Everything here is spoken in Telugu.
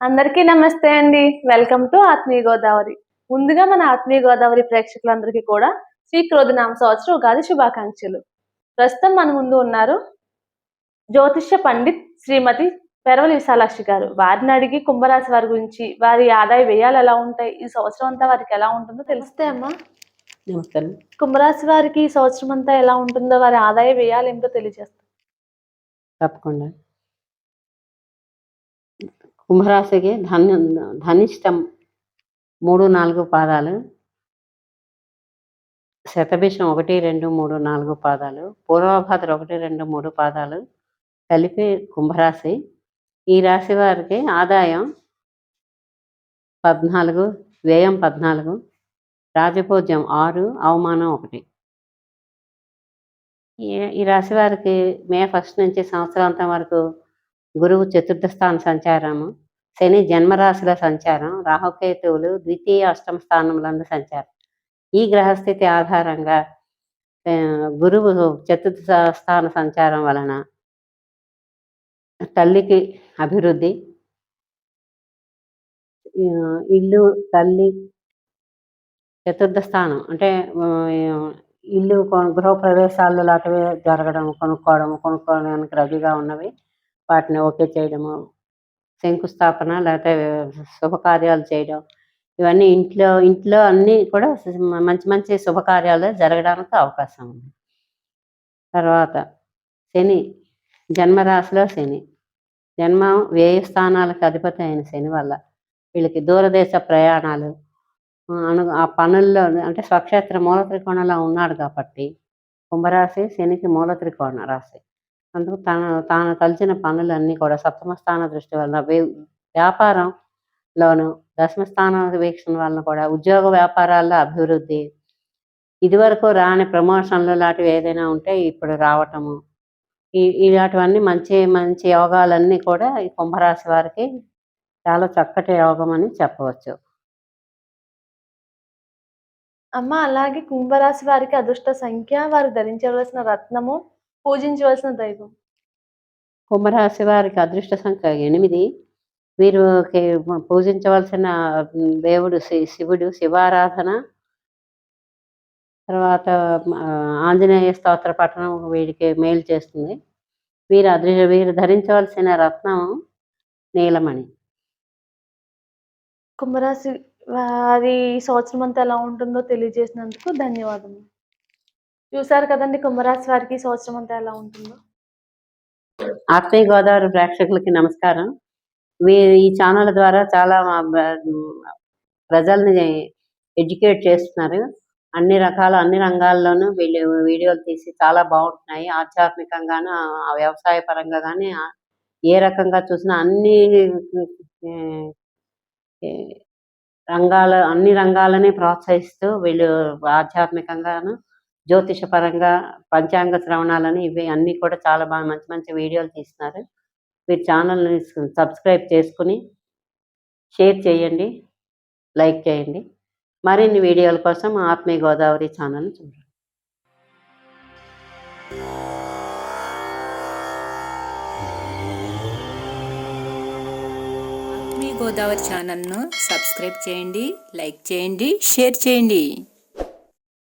అందరికీ నమస్తే అండి. వెల్కమ్ టు ఆత్మీయ గోదావరి. ముందుగా మన ఆత్మీయ గోదావరి ప్రేక్షకులందరికీ కూడా శ్రీ క్రోధనామ సంవత్సరం ఉగాది శుభాకాంక్షలు. ప్రస్తుతం మన ముందు ఉన్నారు జ్యోతిష్య పండిత్ శ్రీమతి పెరవలి విశాలాక్షి గారు. వారిని అడిగి కుంభరాశి వారి గురించి వారి ఆదాయ వ్యయాలు ఎలా ఉంటాయి ఈ సంవత్సరం అంతా వారికి ఎలా ఉంటుందో తెలిస్తే అమ్మా. నమస్తే కుంభరాశి వారికి ఈ సంవత్సరం అంతా ఎలా ఉంటుందో వారి ఆదాయ వ్యయాలు ఏమిటో తెలియజేస్తారు తప్పకుండా. కుంభరాశికి ధన్ ధనిష్టం మూడు నాలుగు పాదాలు. శతభిషం ఒకటి రెండు మూడు నాలుగు పాదాలు. పూర్వభాద్ర ఒకటి రెండు మూడు పాదాలు కలిపి కుంభరాశి. ఈ రాశి వారికి ఆదాయం పద్నాలుగు వ్యయం పద్నాలుగు రాజపూజ్యం ఆరు అవమానం ఒకటి. ఈ- ఈ రాశి వారికి మే ఫస్ట్ నుంచి సంవత్సరాంతం వరకు గురువు చతుర్థ స్థాన సంచారము శని జన్మరాశిలో సంచారం రాహుకేతువులు ద్వితీయ అష్టమ స్థానములందు సంచారం. ఈ గ్రహస్థితి ఆధారంగా గురువు చతుర్థ స్థాన సంచారం వలన తల్లికి అభివృద్ధి ఇల్లు తల్లి చతుర్థ స్థానం అంటే ఇల్లు కొను గృహ లాంటివి జరగడం కొనుక్కోవడం కొనుక్కోవడానికి రెడీగా ఉన్నవి. వాటిని ఓకే చేయడము శంకుస్థాపన లేకపోతే శుభకార్యాలు చేయడం ఇవన్నీ ఇంట్లో ఇంట్లో అన్నీ కూడా మంచి మంచి శుభకార్యాలు జరగడానికి అవకాశం ఉంది. తర్వాత శని జన్మరాశిలో శని. జన్మ వ్యయ స్థానాలకు అధిపతి అయిన శని వల్ల వీళ్ళకి దూరదేశ ప్రయాణాలు అను ఆ పనుల్లో అంటే స్వక్షేత్ర మూల త్రికోణంలో ఉన్నాడు కాబట్టి కుంభరాశి శనికి మూల త్రికోణ రాశి. అందుకు తన తాను తలిచిన పనులన్నీ కూడా సప్తమ స్థాన దృష్టి వలన వ్యాపారంలోను దశమ స్థాన వీక్షణ వలన కూడా ఉద్యోగ వ్యాపారాల్లో అభివృద్ధి ఇదివరకు రాని ప్రమోషన్లు లాంటివి ఏదైనా ఉంటే ఇప్పుడు రావటము. ఈ ఇలాంటివన్నీ మంచి మంచి యోగాలన్నీ కూడా ఈ కుంభరాశి వారికి చాలా చక్కటి యోగం అని చెప్పవచ్చు. అమ్మ అలాగే కుంభరాశి వారికి అదృష్ట సంఖ్య వారు ధరించవలసిన రత్నము పూజించవలసిన దైవం. కుంభరాశి వారికి అదృష్ట సంఖ్య ఎనిమిది. వీరికి పూజించవలసిన దేవుడు శివుడు శివారాధన. తర్వాత ఆంజనేయ స్తోత్ర పఠనం వీడికి మేలు చేస్తుంది. వీరు అదృ వీరు ధరించవలసిన రత్నం నీలమణి. కుంభరాశి వారి ఈ సంవత్సరం అంతా ఎలా ఉంటుందో తెలియజేసినందుకు ధన్యవాదములు. చూసారు కదండి కుంభరాశి వారికి సంవత్సరం అంతా ఎలా ఉంటుందో? ఆత్మీయ గోదావరి ప్రేక్షకులకి నమస్కారం. మీ ఈ ఛానల్ ద్వారా చాలా ప్రజల్ని ఎడ్యుకేట్ చేస్తున్నారు. అన్ని రకాల అన్ని రంగాల్లోనూ వీళ్ళు వీడియోలు తీసి చాలా బాగుంటున్నాయి. ఆధ్యాత్మికంగాను వ్యవసాయ పరంగా కానీ ఏ రకంగా చూసినా అన్ని రంగాల అన్ని రంగాలని ప్రోత్సహిస్తూ వీళ్ళు ఆధ్యాత్మికంగాను జ్యోతిష పరంగా పంచాంగ శ్రవణాలని ఇవి అన్నీ కూడా చాలా బాగా మంచి మంచి వీడియోలు తీస్తున్నారు. మీరు ఛానల్ని సబ్స్క్రైబ్ చేసుకుని షేర్ చేయండి లైక్ చేయండి. మరిన్ని వీడియోల కోసం ఆత్మీయ గోదావరి ఛానల్ని చూడండి. మీ గోదావరి ఛానల్ను సబ్స్క్రైబ్ చేయండి లైక్ చేయండి షేర్ చేయండి.